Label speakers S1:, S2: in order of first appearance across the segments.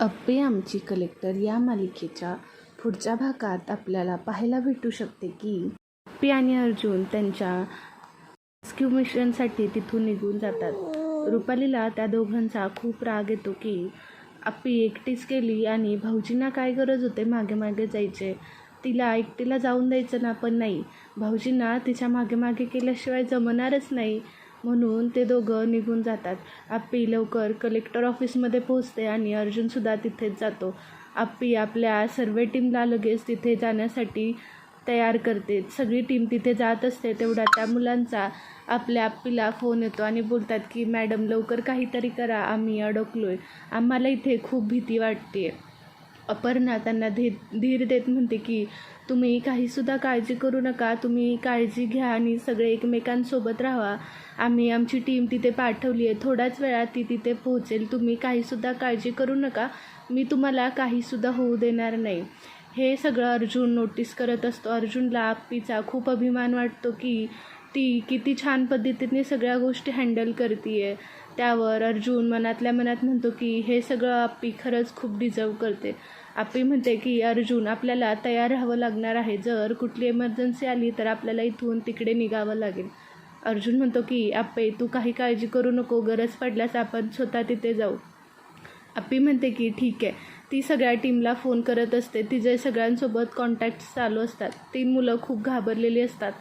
S1: अप्पे आमची कलेक्टर या मालिकेच्या पुढच्या भागात आपल्याला पाहायला भेटू शकते की अप्पी आणि अर्जुन त्यांच्या रेस्क्यू मिशनसाठी तिथून निघून जातात. रुपालीला त्या दोघांचा खूप राग येतो की अप्पी एकटीच गेली आणि भाऊजींना काय गरज होते मागे मागे जायचे? तिला एकटीला जाऊन द्यायचं ना पण नाही. भाऊजींना तिच्यामागे मागे केल्याशिवाय जमणारच नाही. म्हणून ते दोघं निघून जातात. आप्पी लवकर कलेक्टर ऑफिसमध्ये पोहोचते आणि अर्जुनसुद्धा तिथेच जातो. आप्पी आपल्या सर्व टीमला लगेच तिथे जाण्यासाठी तयार करते. सगळी टीम तिथे जात असते तेवढा त्या मुलांचा आपल्या आप्पीला फोन येतो आणि बोलतात की मॅडम लवकर काहीतरी करा आम्ही अडकलो आहे आम्हाला इथे खूप भीती वाटते अपर्णा त्यांना धीर धीर देत म्हणते की तुम्ही काहीसुद्धा काळजी करू नका. तुम्ही काळजी घ्या आणि सगळे एकमेकांसोबत राहा. आम्ही आमची टीम तिथे पाठवली आहे. थोड्याच वेळात ती तिथे पोहोचेल. तुम्ही काहीसुद्धा काळजी करू नका. मी तुम्हाला काहीसुद्धा होऊ देणार नाही. हे सगळं अर्जुन नोटीस करत असतो. अर्जुनला आप्पीचा खूप अभिमान वाटतो की ती किती छान पद्धतीने सगळ्या गोष्टी हँडल करते आहे त्यावर अर्जुन मनातल्या मनात म्हणतो की हे सगळं आप्पी खरंच खूप डिझर्व करते. आप्पी म्हणते की अर्जुन आपल्याला तयार राहावं लागणार आहे. जर कुठली इमर्जन्सी आली तर आपल्याला इथून तिकडे निघावं लागेल. अर्जुन म्हणतो की आप्पे तू काही काळजी करू नको. गरज पडल्यास आपण स्वतः तिथे जाऊ. आप्पी म्हणते की ठीक आहे. ती सगळ्या टीमला फोन करत असते. तिचे सगळ्यांसोबत कॉन्टॅक्ट्स चालू असतात ती मुलं खूप घाबरलेली असतात.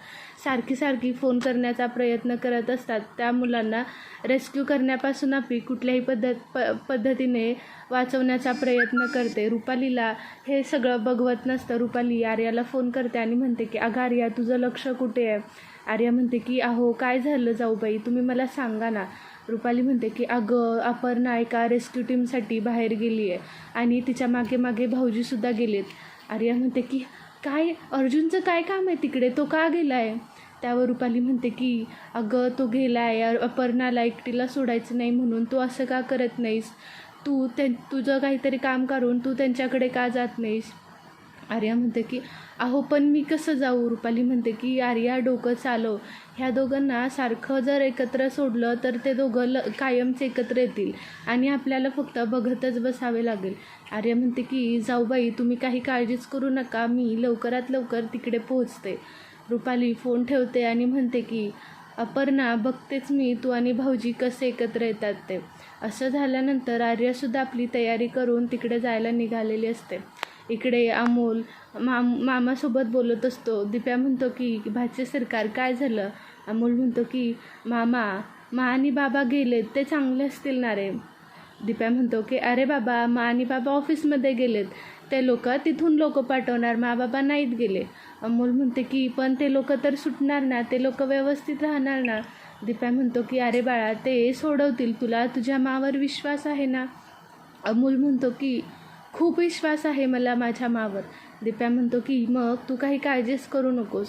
S1: सारखी सारखी फोन करण्याचा प्रयत्न करत असतात. त्या मुलांना रेस्क्यू करण्यापासून आपली कुठल्याही पद्धत प पद्धतीने वाचवण्याचा प्रयत्न करते. रुपालीला हे सगळं बघवत नसतं. रुपाली आर्याला फोन करते आणि म्हणते की अगं आर्या तुझं लक्ष कुठे आहे? आर्या म्हणते की अहो काय झालं जाऊ बाई तुम्ही मला सांगा ना. रुपाली म्हणते की अगं अपर्णा एका रेस्क्यू टीमसाठी बाहेर गेली आहे आणि तिच्यामागे मागे भाऊजीसुद्धा गेलेत. आर्या म्हणते की काय? अर्जुनचं काय काम आहे तिकडे? तो का गेला आहे त्यावर रुपाली म्हणते की अगं तो गेला आहे अपर्णाला एकटीला सोडायचं नाही म्हणून तू असं का करत नाहीस? तू ते तुझं काहीतरी काम करून तू त्यांच्याकडे का जात नाहीस? आर्या म्हणते की अहो पण मी कसं जाऊ? रुपाली म्हणते की आर्या डोकं चालव. ह्या दोघांना सारखं जर एकत्र सोडलं तर ते दोघं ल कायमच एकत्र येतील आणि आपल्याला फक्त बघतच बसावे लागेल. आर्या म्हणते की जाऊबाई तुम्ही काही काळजीच करू नका. मी लवकरात लवकर तिकडे पोहोचते. रुपाली फोन ठेवते आणि म्हणते की अपर्णा बघतेच मी तू आणि भाऊजी कसे एकत्र येतात ते. असं झाल्यानंतर आर्यासुद्धा आपली तयारी करून तिकडे जायला निघालेली असते. इकडे अमोल माम मामासोबत बोलत असतो. दिप्या म्हणतो की भाचे सरकार काय झालं? अमोल म्हणतो की मामा मा आणि बाबा गेलेत ते चांगले असतील ना रे? दिप्या म्हणतो की अरे बाबा मा आणि बाबा ऑफिसमध्ये गेलेत. ते लोक तिथून लोक पाठवणार मा बाबा नाहीत गेले. अमोल म्हणते की पण ते लोक तर सुटणार ना ते लोक व्यवस्थित राहणार ना. दिप्या म्हणतो की अरे बाळा ते सोडवतील तुला तुझ्या मावर विश्वास आहे ना? अमोल म्हणतो की खूप विश्वास आहे मला माझ्या मावर. दिप्या म्हणतो की मग तू काही काळजीच करू नकोस.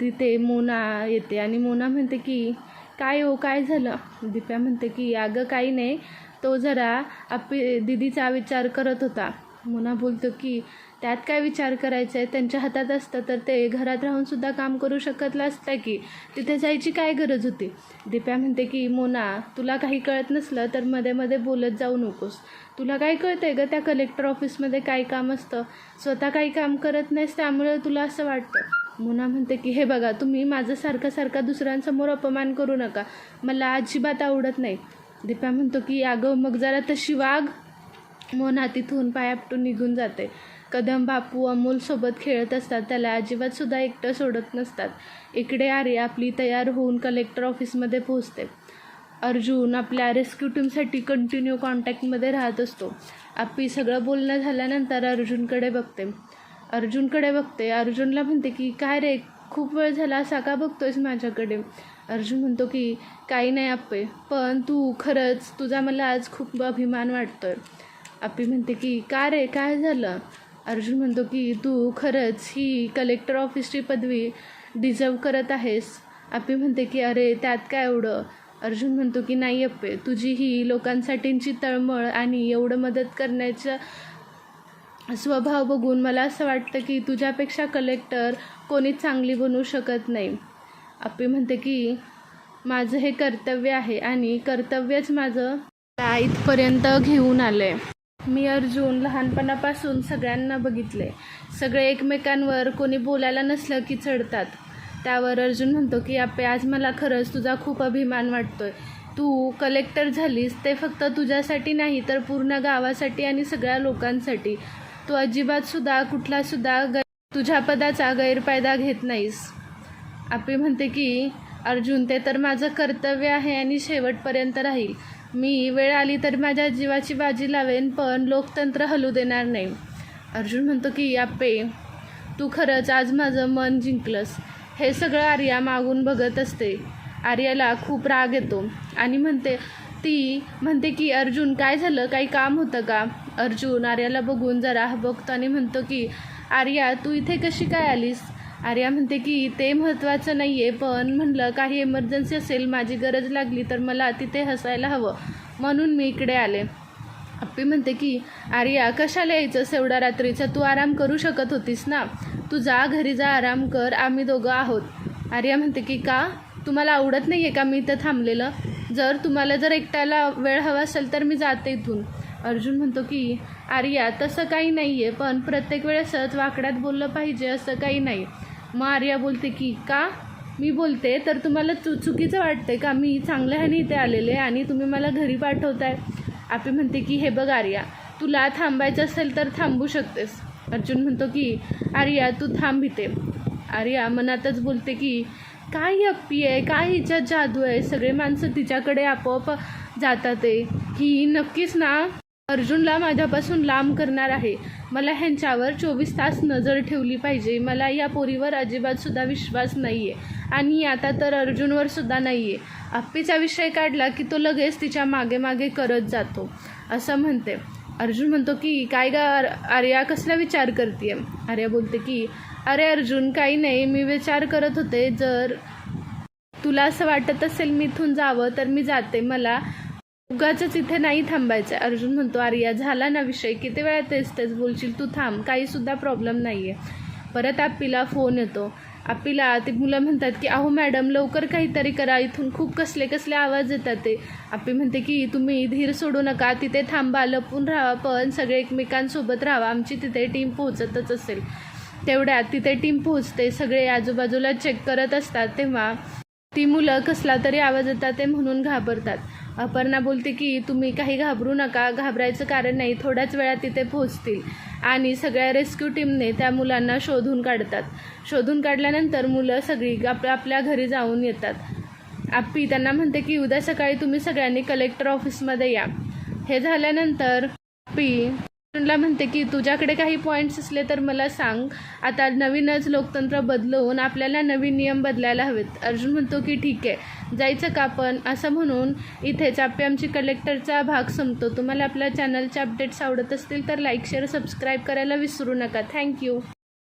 S1: तिथे मोना येते आणि मोना म्हणते की काय हो काय झालं? दिप्या म्हणते की अगं काही नाही. तो जरा आपली दिदीचा विचार करत होता. मोना बोलतो की त्यात काय विचार करायचा आहे? त्यांच्या हातात असतं तर ते घरात राहूनसुद्धा काम करू शकतलं असतं की. तिथे जायची काय गरज होती? दिप्या म्हणते की मोना तुला काही कळत नसलं तर मध्ये मध्ये बोलत जाऊ नकोस. तुला काय कळतं आहे गं? त्या कलेक्टर ऑफिसमध्ये काय काम असतं? स्वतः काही काम करत नाहीस त्यामुळे तुला असं वाटतं. मोना म्हणते की हे बघा तुम्ही माझं सारखं सारखा दुसऱ्यांसमोर अपमान करू नका. मला अजिबात आवडत नाही. दिप्या म्हणतो की अगं मग जरा तशी वाघ मोना तिथून पायापटून निघून जाते. कदम बापू अमोलसोबत खेळत असतात. त्याला अजिबातसुद्धा एकटं सोडत नसतात. इकडे आर्य आपली तयार होऊन कलेक्टर ऑफिसमध्ये पोहोचते. अर्जुन आपल्या रेस्क्यू टीमसाठी कंटिन्यू कॉन्टॅक्टमध्ये राहत असतो. आपली सगळं बोलणं झाल्यानंतर अर्जुनकडे बघते. अर्जुनकडे बघते. अर्जुनला म्हणते की काय रे खूप वेळ झाला असा का बघतोयस माझ्याकडे? अर्जुन म्हणतो की काही नाही आप्पे पण तू खरंच तुझा मला आज खूप अभिमान वाटतोय. आपी म्हणते की का रे? काय झालं? अर्जुन म्हणतो की तू खरंच ही कलेक्टर ऑफिसची पदवी डिझर्व करत आहेस. आपी म्हणते की अरे त्यात काय एवढं? अर्जुन म्हणतो की नाही अप्पे तुझी ही लोकांसाठीची तळमळ आणि एवढं मदत करण्याचं स्वभाव बघून मला असं वाटतं की तुझ्यापेक्षा कलेक्टर कोणीच चांगली बनवू शकत नाही. आपी म्हणते की माझं हे कर्तव्य आहे आणि कर्तव्यच माझं इथपर्यंत घेऊन आलं आहे मी अर्जुन लहानपणापासून सगळ्यांना बघितले सगळे एकमेकांवर कोणी बोलायला नसलं की चढतात. त्यावर अर्जुन म्हणतो की आपे आज मला खरंच तुझा खूप अभिमान वाटतोय. तू कलेक्टर झालीस ते फक्त तुझ्यासाठी नाही तर पूर्ण गावासाठी आणि सगळ्या लोकांसाठी. तू अजिबातसुद्धा कुठलासुद्धा ग गै तुझ्या पदाचा गैरफायदा घेत नाहीस. आपे म्हणते की अर्जुन ते तर माझं कर्तव्य आहे आणि शेवटपर्यंत राहील. मी वेळ आली तर माझ्या जीवाची बाजी लावेन पण लोकतंत्र हलू देणार नाही. अर्जुन म्हणतो की आप्पे तू खरंच आज माझं मन जिंकलंस. हे सगळं आर्या मागून बघत असते. आर्याला खूप राग येतो आणि म्हणते ती म्हणते की अर्जुन काय झालं? काही काम होतं का? अर्जुन आर्याला बघून जरा बघतो आणि म्हणतो की आर्या तू इथे कशी काय आलीस? आर्या म्हणते की ते महत्त्वाचं नाही आहे पण म्हणलं काही इमर्जन्सी असेल माझी गरज लागली तर मला तिथे हसायला हवं. म्हणून मी इकडे आले. अप्पी म्हणते की आर्या कशाला यायचं एवढ्या रात्रीचा? तू आराम करू शकत होतीस ना? तू जा घरी जा आराम कर आम्ही दोघं आहोत. आर्या म्हणते की का? तुम्हाला आवडत नाही आहे का मी इथं थांबलेलं? जर तुम्हाला जर एकट्याला वेळ हवा असेल तर मी जाते इथून. अर्जुन म्हणतो की आर्या तसं काही नाही आहे पण प्रत्येक वेळेसच वाकड्यात बोललं पाहिजे असं काही नाही. मग आर्या बोलते की का? मी बोलते तर तुम्हाला चु चुकीचं वाटते का? मी चांगल्या ह्याने इथे आलेले आणि तुम्ही मला घरी पाठवताय. आपी म्हणते की हे बघ आर्या तुला थांबायचं असेल तर थांबू शकतेस. अर्जुन म्हणतो की आर्या तू थांब इथे. आर्या मनातच बोलते की काय अप्पी आहे? काय हिच्यात जादू आहे? सगळे माणसं तिच्याकडे आपोआप जातात आहे. ही नक्कीच ना अर्जुनला माझ्यापासून लांब करणार आहे. मला ह्यांच्यावर चोवीस तास नजर ठेवली पाहिजे. मला या पोरीवर अजिबातसुद्धा विश्वास नाही आहे आणि आता तर अर्जुनवर सुद्धा नाही आहे आप्पीचा विषय काढला की तो लगेच तिच्यामागे मागे करत जातो. असं म्हणते. अर्जुन म्हणतो की काय गा आर्या कसला विचार करते आर्या बोलते की अरे अर्जुन काही नाही. मी विचार करत होते. जर तुला असं वाटत असेल मी इथून जावं तर मी जाते. मला उगाच इथे नाही थांबायचं आहे अर्जुन म्हणतो आर्या झाला ना विषय. किती वेळा तेच तेच बोलशील? तू थांब. काहीसुद्धा प्रॉब्लेम नाही आहे परत आप्पीला फोन येतो. आप्पीला ते मुलं म्हणतात की अहो मॅडम लवकर काहीतरी करा. इथून खूप कसले कसले आवाज येतात ते. आप्पी म्हणते की तुम्ही धीर सोडू नका. तिथे थांबा लपून राहा पण सगळे एकमेकांसोबत राहा. आमची तिथे टीम पोहोचतच असेल. तेवढ्यात तिथे टीम पोहोचते. सगळे आजूबाजूला चेक करत असतात. तेव्हा ती मुलं कसला तरी आवाज येतात ते म्हणून घाबरतात. अपर्णा बोलते की तुम्ही काही घाबरू नका. घाबरायचं कारण नाही. थोड्याच वेळात तिथे पोहोचतील आणि सगळ्या रेस्क्यू टीमने त्या मुलांना शोधून काढतात. शोधून काढल्यानंतर मुलं सगळी आपल्या आपल्या घरी जाऊन येतात. आप्पी त्यांना म्हणते की उद्या सकाळी तुम्ही सगळ्यांनी कलेक्टर ऑफिसमध्ये या. हे झाल्यानंतर पी अर्जुनला म्हणते की तुझ्याकडे काही पॉईंट्स असले तर मला सांग. आता नवीनच लोकतंत्र बदलवून आपल्याला नवीन नियम बदलायला हवेत. अर्जुन म्हणतो की ठीक आहे. जायचं का पण? असं म्हणून इथे चापे आमची कलेक्टरचा भाग संपतो. तुम्हाला आपल्या चॅनलचे अपडेट्स आवडत असतील तर लाईक शेअर सबस्क्राईब करायला विसरू नका. थँक्यू